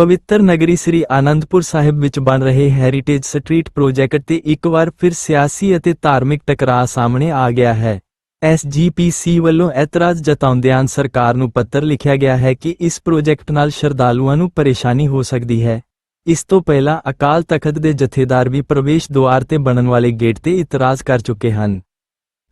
ਪਵਿੱਤਰ ਨਗਰੀ ਸ੍ਰੀ ਆਨੰਦਪੁਰ ਸਾਹਿਬ ਵਿੱਚ ਬਣ ਰਹੇ ਹੈਰੀਟੇਜ ਸਟਰੀਟ ਪ੍ਰੋਜੈਕਟ ਤੇ ਇੱਕ ਵਾਰ ਫਿਰ ਸਿਆਸੀ ਅਤੇ ਧਾਰਮਿਕ ਟਕਰਾਅ ਸਾਹਮਣੇ ਆ ਗਿਆ ਹੈ। ਐਸਜੀਪੀਸੀ ਵੱਲੋਂ ਇਤਰਾਜ਼ ਜਤਾਉਂਦਿਆਂ ਸਰਕਾਰ ਨੂੰ ਪੱਤਰ ਲਿਖਿਆ ਗਿਆ ਹੈ ਕਿ ਇਸ ਪ੍ਰੋਜੈਕਟ ਨਾਲ ਸ਼ਰਧਾਲੂਆਂ ਨੂੰ ਪਰੇਸ਼ਾਨੀ ਹੋ ਸਕਦੀ ਹੈ। ਇਸ ਤੋਂ ਪਹਿਲਾਂ ਅਕਾਲ ਤਖਤ ਦੇ ਜਥੇਦਾਰ ਵੀ ਪ੍ਰਵੇਸ਼ ਦੁਆਰ ਤੇ ਬਣਨ ਵਾਲੇ ਗੇਟ ਤੇ ਇਤਰਾਜ਼ ਕਰ ਚੁੱਕੇ ਹਨ।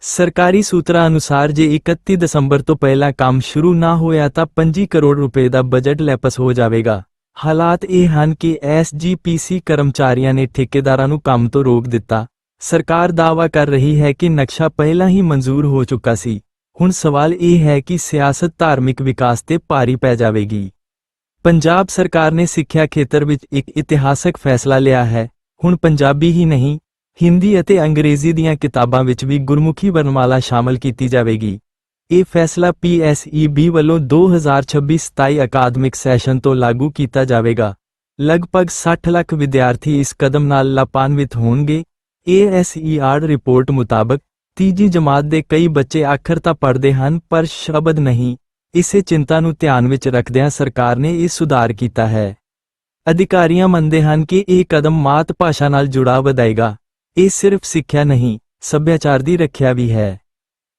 ਸਰਕਾਰੀ ਸੂਤਰਾਂ ਅਨੁਸਾਰ ਜੇ 31 ਦਸੰਬਰ ਤੋਂ ਪਹਿਲਾਂ ਕੰਮ ਸ਼ੁਰੂ ਨਾ ਹੋਇਆ ਤਾਂ 25 ਕਰੋੜ ਰੁਪਏ ਦਾ ਬਜਟ ਲੈਪਸ ਹੋ ਜਾਵੇਗਾ। ਹਾਲਾਤ ਇਹ ਹਨ ਕਿ ਐਸਜੀਪੀਸੀ ਕਰਮਚਾਰੀਆਂ ਨੇ ਠੇਕੇਦਾਰਾਂ ਨੂੰ ਕੰਮ ਤੋਂ ਰੋਕ ਦਿੱਤਾ। ਸਰਕਾਰ ਦਾਅਵਾ ਕਰ ਰਹੀ ਹੈ ਕਿ ਨਕਸ਼ਾ ਪਹਿਲਾਂ ਹੀ ਮਨਜ਼ੂਰ ਹੋ ਚੁੱਕਾ ਸੀ। ਹੁਣ ਸਵਾਲ ਇਹ ਹੈ ਕਿ ਸਿਆਸਤ ਧਾਰਮਿਕ ਵਿਕਾਸ ਤੇ ਭਾਰੀ ਪੈ ਜਾਵੇਗੀ। ਪੰਜਾਬ ਸਰਕਾਰ ਨੇ ਸਿੱਖਿਆ ਖੇਤਰ ਵਿੱਚ ਇੱਕ ਇਤਿਹਾਸਕ ਫੈਸਲਾ ਲਿਆ ਹੈ। ਹੁਣ ਪੰਜਾਬੀ ਹੀ ਨਹੀਂ, ਹਿੰਦੀ ਅਤੇ ਅੰਗਰੇਜ਼ੀ ਦੀਆਂ ਕਿਤਾਬਾਂ ਵਿੱਚ ਵੀ ਗੁਰਮੁਖੀ ਵਰਣਮਾਲਾ ਸ਼ਾਮਲ ਕੀਤੀ ਜਾਵੇਗੀ। ਇਹ ਫੈਸਲਾ PSEB ਵੱਲੋਂ 2026-27 ਅਕਾਦਮਿਕ ਸੈਸ਼ਨ ਤੋਂ ਲਾਗੂ ਕੀਤਾ ਜਾਵੇਗਾ। ਲਗਭਗ 60 ਲੱਖ ਵਿਦਿਆਰਥੀ ਇਸ ਕਦਮ ਨਾਲ ਲਾਭਾਨਵਿਤ ਹੋਣਗੇ। ASER ਰਿਪੋਰਟ ਮੁਤਾਬਕ ਤੀਜੀ ਜਮਾਤ ਦੇ ਕਈ ਬੱਚੇ ਆਖਰ ਤਾਂ ਪੜ੍ਹਦੇ ਹਨ, ਪਰ ਸ਼ਬਦ ਨਹੀਂ। ਇਸੇ ਚਿੰਤਾ ਨੂੰ ਧਿਆਨ ਵਿੱਚ ਰੱਖਦਿਆਂ ਸਰਕਾਰ ਨੇ ਇਹ ਸੁਧਾਰ ਕੀਤਾ ਹੈ। ਅਧਿਕਾਰੀਆਂ ਮੰਨਦੇ ਹਨ ਕਿ ਇਹ ਕਦਮ ਮਾਤ ਭਾਸ਼ਾ ਨਾਲ ਜੁੜਾਅ ਵਧਾਏਗਾ। ਇਹ ਸਿਰਫ ਸਿੱਖਿਆ ਨਹੀਂ, ਸੱਭਿਆਚਾਰ ਦੀ ਰੱਖਿਆ ਵੀ ਹੈ।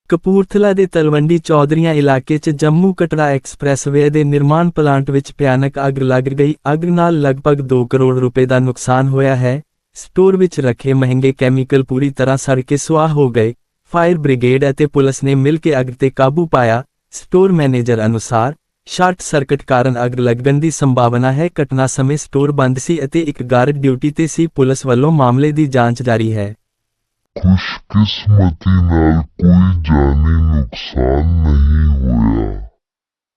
ਕਪੂਰਥਲਾ ਦੇ ਤਲਵੰਡੀ ਚੌਧਰੀਆਂ ਇਲਾਕੇ 'ਚ ਜੰਮੂ ਕਟੜਾ ਐਕਸਪ੍ਰੈਸਵੇ ਦੇ ਨਿਰਮਾਣ ਪਲਾਂਟ ਵਿੱਚ ਭਿਆਨਕ ਅੱਗ ਲੱਗ ਗਈ। ਅੱਗ ਨਾਲ ਲਗਭਗ 2 ਕਰੋੜ ਰੁਪਏ ਦਾ ਨੁਕਸਾਨ ਹੋਇਆ ਹੈ। ਸਟੋਰ ਵਿੱਚ ਰੱਖੇ ਮਹਿੰਗੇ ਕੈਮੀਕਲ ਪੂਰੀ ਤਰ੍ਹਾਂ ਸੜ ਕੇ ਸੁਆਹ ਹੋ ਗਏ। ਫਾਇਰ ਬ੍ਰਿਗੇਡ ਅਤੇ ਪੁਲਿਸ ਨੇ ਮਿਲ ਕੇ ਅੱਗ ਤੇ ਕਾਬੂ ਪਾਇਆ। ਸਟੋਰ ਮੈਨੇਜਰ ਅਨੁਸਾਰ, ਸ਼ਾਰਟ ਸਰਕਟ ਕਾਰਨ ਅੱਗ ਲੱਗਣ ਦੀ ਸੰਭਾਵਨਾ ਹੈ। ਘਟਨਾ ਸਮੇਂ ਸਟੋਰ ਬੰਦ ਸੀ ਅਤੇ ਇੱਕ ਗਾਰਡ ਡਿਊਟੀ ਤੇ ਸੀ। ਪੁਲਿਸ ਵੱਲੋਂ ਮਾਮਲੇ ਦੀ ਜਾਂਚ ਜਾਰੀ ਹੈ। ਖੁਸ਼ਕਿਸਮਤੀ ਨਾਲ ਕੋਈ ਜਾਨੀ ਨੁਕਸਾਨ ਨਹੀਂ ਹੋਇਆ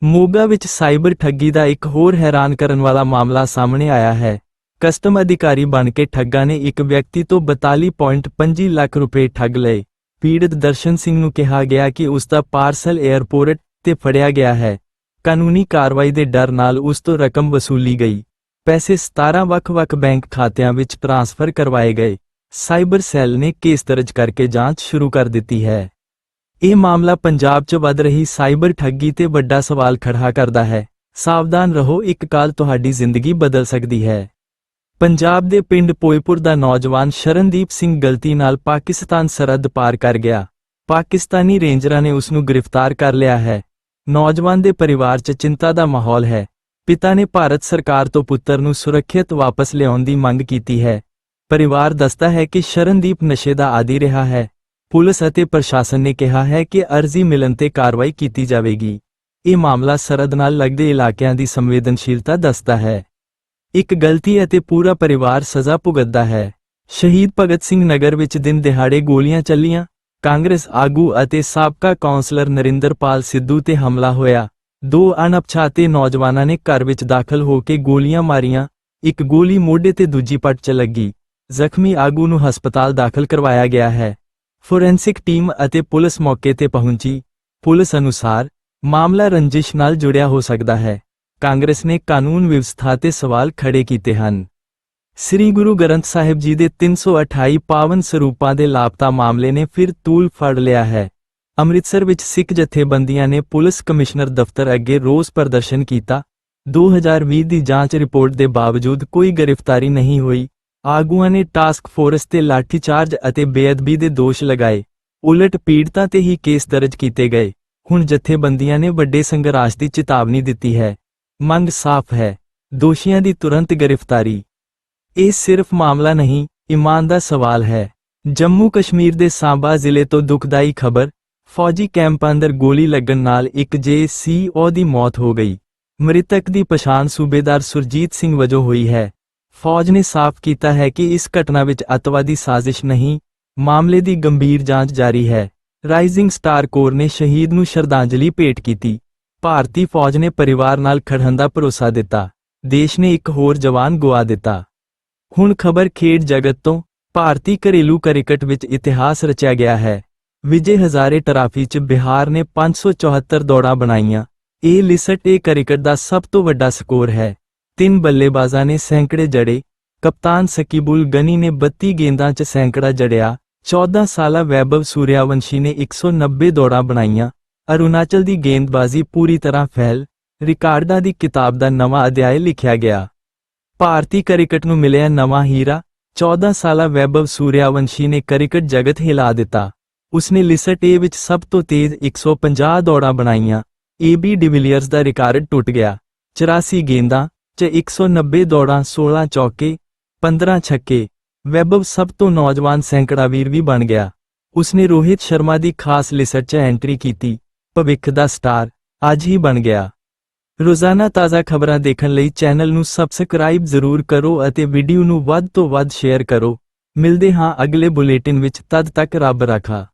ਮੋਗਾ ਵਿੱਚ ਸਾਈਬਰ ਠੱਗੀ ਦਾ ਇੱਕ ਹੋਰ ਹੈਰਾਨ ਕਰਨ ਵਾਲਾ ਮਾਮਲਾ ਸਾਹਮਣੇ ਆਇਆ ਹੈ। ਕਸਟਮ ਅਧਿਕਾਰੀ ਬਣ ਕੇ ਠੱਗਾ ਨੇ ਇੱਕ ਵਿਅਕਤੀ ਤੋਂ 42.5 ਲੱਖ ਰੁਪਏ ਠੱਗ ਲਏ। ਪੀੜਤ ਦਰਸ਼ਨ ਸਿੰਘ ਨੂੰ ਕਿਹਾ ਗਿਆ ਕਿ ਉਸ ਦਾ ਪਾਰਸਲ 에ਅਰਪੋਰਟ ਤੇ ਫੜਿਆ ਗਿਆ ਹੈ। ਕਾਨੂੰਨੀ ਕਾਰਵਾਈ ਦੇ ਡਰ ਨਾਲ ਉਸ ਤੋਂ ਰਕਮ ਵਸੂਲੀ ਗਈ। ਪੈਸੇ 17 ਵੱਖ-ਵੱਖ ਬੈਂਕ ਖਾਤਿਆਂ ਵਿੱਚ ਟ੍ਰਾਂਸਫਰ ਕਰਵਾਏ ਗਏ। ਸਾਈਬਰ ਸੈੱਲ ਨੇ ਕੇਸ ਦਰਜ ਕਰਕੇ ਜਾਂਚ ਸ਼ੁਰੂ ਕਰ ਦਿੱਤੀ ਹੈ। ਇਹ ਮਾਮਲਾ ਪੰਜਾਬ 'ਚ ਵੱਧ ਰਹੀ ਸਾਈਬਰ ਠੱਗੀ ਤੇ ਵੱਡਾ ਸਵਾਲ ਖੜਾ ਕਰਦਾ ਹੈ। ਸਾਵਧਾਨ ਰਹੋ, ਇੱਕ ਕਾਲ ਤੁਹਾਡੀ ਜ਼ਿੰਦਗੀ ਬਦਲ ਸਕਦੀ ਹੈ। ਪੰਜਾਬ ਦੇ ਪਿੰਡ ਪੋਇਪੁਰ ਦਾ ਨੌਜਵਾਨ ਸ਼ਰਨਦੀਪ ਸਿੰਘ ਗਲਤੀ ਨਾਲ ਪਾਕਿਸਤਾਨ ਸਰਹੱਦ ਪਾਰ ਕਰ ਗਿਆ। ਪਾਕਿਸਤਾਨੀ ਰੇਂਜਰਾਂ ਨੇ ਉਸ ਨੂੰ ਗ੍ਰਿਫਤਾਰ ਕਰ ਲਿਆ ਹੈ। ਨੌਜਵਾਨ ਦੇ ਪਰਿਵਾਰ 'ਚ ਚਿੰਤਾ ਦਾ ਮਾਹੌਲ ਹੈ। ਪਿਤਾ ਨੇ ਭਾਰਤ ਸਰਕਾਰ ਤੋਂ ਪੁੱਤਰ ਨੂੰ ਸੁਰੱਖਿਅਤ ਵਾਪਸ ਲਿਆਉਣ ਦੀ ਮੰਗ ਕੀਤੀ ਹੈ। ਪਰਿਵਾਰ ਦੱਸਦਾ ਹੈ ਕਿ ਸ਼ਰਨਦੀਪ ਨਸ਼ੇ ਦਾ ਆਦੀ ਰਿਹਾ ਹੈ। ਪੁਲਿਸ ਅਤੇ ਪ੍ਰਸ਼ਾਸਨ ਨੇ ਕਿਹਾ ਹੈ ਕਿ ਅਰਜ਼ੀ ਮਿਲਣ ਤੇ ਕਾਰਵਾਈ ਕੀਤੀ ਜਾਵੇਗੀ। ਇਹ ਮਾਮਲਾ ਸਰਹੱਦ ਨਾਲ ਲੱਗਦੇ ਇਲਾਕਿਆਂ ਦੀ ਸੰਵੇਦਨਸ਼ੀਲਤਾ ਦੱਸਦਾ ਹੈ। ਇੱਕ ਗਲਤੀ ਅਤੇ ਪੂਰਾ ਪਰਿਵਾਰ ਸਜ਼ਾ ਭੁਗਤਦਾ ਹੈ। ਸ਼ਹੀਦ ਭਗਤ ਸਿੰਘ ਨਗਰ ਵਿੱਚ ਦਿਨ ਦਿਹਾੜੇ ਗੋਲੀਆਂ ਚੱਲੀਆਂ। ਕਾਂਗਰਸ ਆਗੂ ਅਤੇ ਸਾਬਕਾ ਕੌਂਸਲਰ ਨਰਿੰਦਰਪਾਲ ਸਿੱਧੂ ਤੇ ਹਮਲਾ ਹੋਇਆ। ਦੋ ਅਣਪਛਾਤੇ ਨੌਜਵਾਨਾਂ ਨੇ ਘਰ ਵਿੱਚ ਦਾਖਲ ਹੋ ਕੇ ਗੋਲੀਆਂ ਮਾਰੀਆਂ। ਇੱਕ ਗੋਲੀ ਮੋਢੇ ਤੇ ਦੂਜੀ ਪੱਟ 'ਚ ਲੱਗੀ। ਜ਼ਖਮੀ ਆਗੂ ਨੂੰ ਹਸਪਤਾਲ ਦਾਖਲ ਕਰਵਾਇਆ ਗਿਆ ਹੈ। ਫੋਰੈਂਸਿਕ ਟੀਮ ਅਤੇ ਪੁਲਿਸ ਮੌਕੇ ਤੇ ਪਹੁੰਚੀ। ਪੁਲਿਸ ਅਨੁਸਾਰ, ਮਾਮਲਾ ਰੰਜਿਸ਼ ਨਾਲ ਜੁੜਿਆ ਹੋ ਸਕਦਾ ਹੈ। ਕਾਂਗਰਸ ਨੇ ਕਾਨੂੰਨ ਵਿਵਸਥਾ ਤੇ ਸਵਾਲ ਖੜੇ ਕੀਤੇ ਹਨ। ਸ੍ਰੀ ਗੁਰੂ ਗ੍ਰੰਥ ਸਾਹਿਬ ਜੀ ਦੇ 328 ਪਾਵਨ ਸਰੂਪਾਂ ਦੇ ਲਾਪਤਾ ਮਾਮਲੇ ਨੇ ਫਿਰ ਤੂਲ ਫੜ ਲਿਆ ਹੈ। ਅੰਮ੍ਰਿਤਸਰ ਵਿੱਚ ਸਿੱਖ ਜਥੇਬੰਦੀਆਂ ਨੇ ਪੁਲਿਸ ਕਮਿਸ਼ਨਰ ਦਫ਼ਤਰ ਅੱਗੇ ਰੋਸ ਪ੍ਰਦਰਸ਼ਨ ਕੀਤਾ। 2020 ਦੀ ਜਾਂਚ ਰਿਪੋਰਟ ਦੇ ਬਾਵਜੂਦ ਕੋਈ ਗ੍ਰਿਫਤਾਰੀ ਨਹੀਂ ਹੋਈ। ਆਗੂਆਂ ਨੇ ਟਾਸਕ ਫੋਰਸ ਤੇ ਲਾਠੀਚਾਰਜ ਅਤੇ ਬੇਅਦਬੀ ਦੇ ਦੋਸ਼ ਲਗਾਏ। ਉਲਟ ਪੀੜਤਾਂ ਤੇ ਹੀ ਕੇਸ ਦਰਜ ਕੀਤੇ ਗਏ। ਹੁਣ ਜਥੇਬੰਦੀਆਂ ਨੇ ਵੱਡੇ ਸੰਘਰਸ਼ ਦੀ ਚੇਤਾਵਨੀ ਦਿੱਤੀ ਹੈ। ਮੰਗ ਸਾਫ਼ ਹੈ। ਦੋਸ਼ੀਆਂ ਦੀ ਤੁਰੰਤ ਗ੍ਰਿਫਤਾਰੀ। ਇਹ ਸਿਰਫ ਮਾਮਲਾ ਨਹੀਂ, ਇਮਾਨ ਦਾ ਸਵਾਲ ਹੈ। ਜੰਮੂ ਕਸ਼ਮੀਰ ਦੇ ਸਾਂਬਾ ਜ਼ਿਲ੍ਹੇ ਤੋਂ ਦੁਖਦਾਈ ਖਬਰ, ਫੌਜੀ ਕੈਂਪ ਅੰਦਰ ਗੋਲੀ ਲੱਗਣ ਨਾਲ ਇੱਕ ਜੇਸੀਓ ਦੀ ਮੌਤ ਹੋ ਗਈ। ਮ੍ਰਿਤਕ ਦੀ ਪਛਾਣ ਸੂਬੇਦਾਰ ਸੁਰਜੀਤ ਸਿੰਘ ਵਜੋਂ ਹੋਈ ਹੈ। ਫੌਜ ਨੇ ਸਾਫ਼ ਕੀਤਾ ਹੈ ਕਿ ਇਸ ਘਟਨਾ ਵਿੱਚ ਅਤਵਾਦੀ ਸਾਜ਼ਿਸ਼ ਨਹੀਂ, ਮਾਮਲੇ ਦੀ ਗੰਭੀਰ ਜਾਂਚ ਜਾਰੀ ਹੈ। ਰਾਈਜ਼ਿੰਗ ਸਟਾਰ ਕੋਰ ਨੇ ਸ਼ਹੀਦ ਨੂੰ ਸ਼ਰਧਾਂਜਲੀ ਭੇਟ ਕੀਤੀ। ਭਾਰਤੀ ਫੌਜ ਨੇ ਪਰਿਵਾਰ ਨਾਲ ਖੜਨ ਦਾ ਭਰੋਸਾ ਦਿੱਤਾ। ਦੇਸ਼ ਨੇ ਇੱਕ ਹੋਰ ਜਵਾਨ ਗਵਾ ਦਿੱਤਾ। ਹੁਣ ਖਬਰ ਖੇਡ ਜਗਤ ਤੋਂ, ਭਾਰਤੀ ਘਰੇਲੂ ਕ੍ਰਿਕਟ ਵਿੱਚ ਇਤਿਹਾਸ ਰਚਿਆ ਗਿਆ ਹੈ। ਵਿਜੇ ਹਜ਼ਾਰੇ ਟਰਾਫੀ 'ਚ ਬਿਹਾਰ ਨੇ 574 ਦੌੜਾਂ ਬਣਾਈਆਂ। ਇਹ ਲਿਸਟ ਇਹ ਕ੍ਰਿਕਟ ਦਾ ਸਭ ਤੋਂ ਵੱਡਾ ਸਕੋਰ ਹੈ। ਤਿੰਨ ਬੱਲੇਬਾਜ਼ਾਂ ਨੇ ਸੈਂਕੜੇ ਜੜੇ। ਕਪਤਾਨ ਸਕੀਬੁਲ ਗਨੀ ਨੇ 32 ਗੇਂਦਾਂ 'ਚ ਸੈਂਕੜਾ ਜੜਿਆ। 14 ਸਾਲਾ ਵੈਭਵ ਸੂਰਿਆਵੰਸ਼ੀ ਨੇ 190 ਦੌੜਾਂ ਬਣਾਈਆਂ। ਅਰੁਣਾਚਲ ਦੀ ਗੇਂਦਬਾਜ਼ੀ ਪੂਰੀ ਤਰ੍ਹਾਂ ਫੈਲ। ਰਿਕਾਰਡਾਂ ਦੀ ਕਿਤਾਬ ਦਾ ਨਵਾਂ ਅਧਿਆਇ ਲਿਖਿਆ ਗਿਆ। ਭਾਰਤੀ ਕ੍ਰਿਕਟ ਨੂੰ ਮਿਲਿਆ ਨਵਾਂ ਹੀਰਾ। 14 ਸਾਲਾ ਵੈਭਵ ਸੂਰਿਆਵੰਸ਼ੀ ਨੇ ਕ੍ਰਿਕਟ ਜਗਤ ਹਿਲਾ ਦਿੱਤਾ। ਉਸਨੇ ਲਿਸਟ ਏ ਵਿੱਚ ਸਭ ਤੋਂ ਤੇਜ਼ 150 ਦੌੜਾਂ ਬਣਾਈਆਂ। ਏਬੀ ਡਿਵੀਲੀਅਰਸ ਦਾ ਰਿਕਾਰਡ ਟੁੱਟ ਗਿਆ। 84 ਗੇਂਦਾਂ 'ਚ 190 ਦੌੜਾਂ 16 ਚੌਕੇ 15 ਛੱਕੇ। ਵੈਭਵ ਸਭ ਤੋਂ ਨੌਜਵਾਨ ਸੈਂਕੜਾਵੀਰ ਵੀ ਬਣ ਗਿਆ। ਉਸਨੇ ਰੋਹਿਤ ਸ਼ਰਮਾ ਦੀ ਖਾਸ ਲਿਸਟ 'ਚ ਐਂਟਰੀ ਕੀਤੀ। ਭਵਿੱਖ ਦਾ ਸਟਾਰ ਅੱਜ ਹੀ ਬਣ ਗਿਆ। ਰੋਜ਼ਾਨਾ ਤਾਜ਼ਾ ਖਬਰਾਂ ਦੇਖਣ ਲਈ ਚੈਨਲ ਨੂੰ ਸਬਸਕ੍ਰਾਈਬ ਜ਼ਰੂਰ ਕਰੋ ਅਤੇ ਵੀਡੀਓ ਨੂੰ ਵੱਧ ਤੋਂ ਵੱਧ ਸ਼ੇਅਰ ਕਰੋ। ਮਿਲਦੇ ਹਾਂ ਅਗਲੇ ਬੁਲੇਟਿਨ ਵਿੱਚ। ਤਦ ਤੱਕ ਰੱਬ ਰਾਖਾ।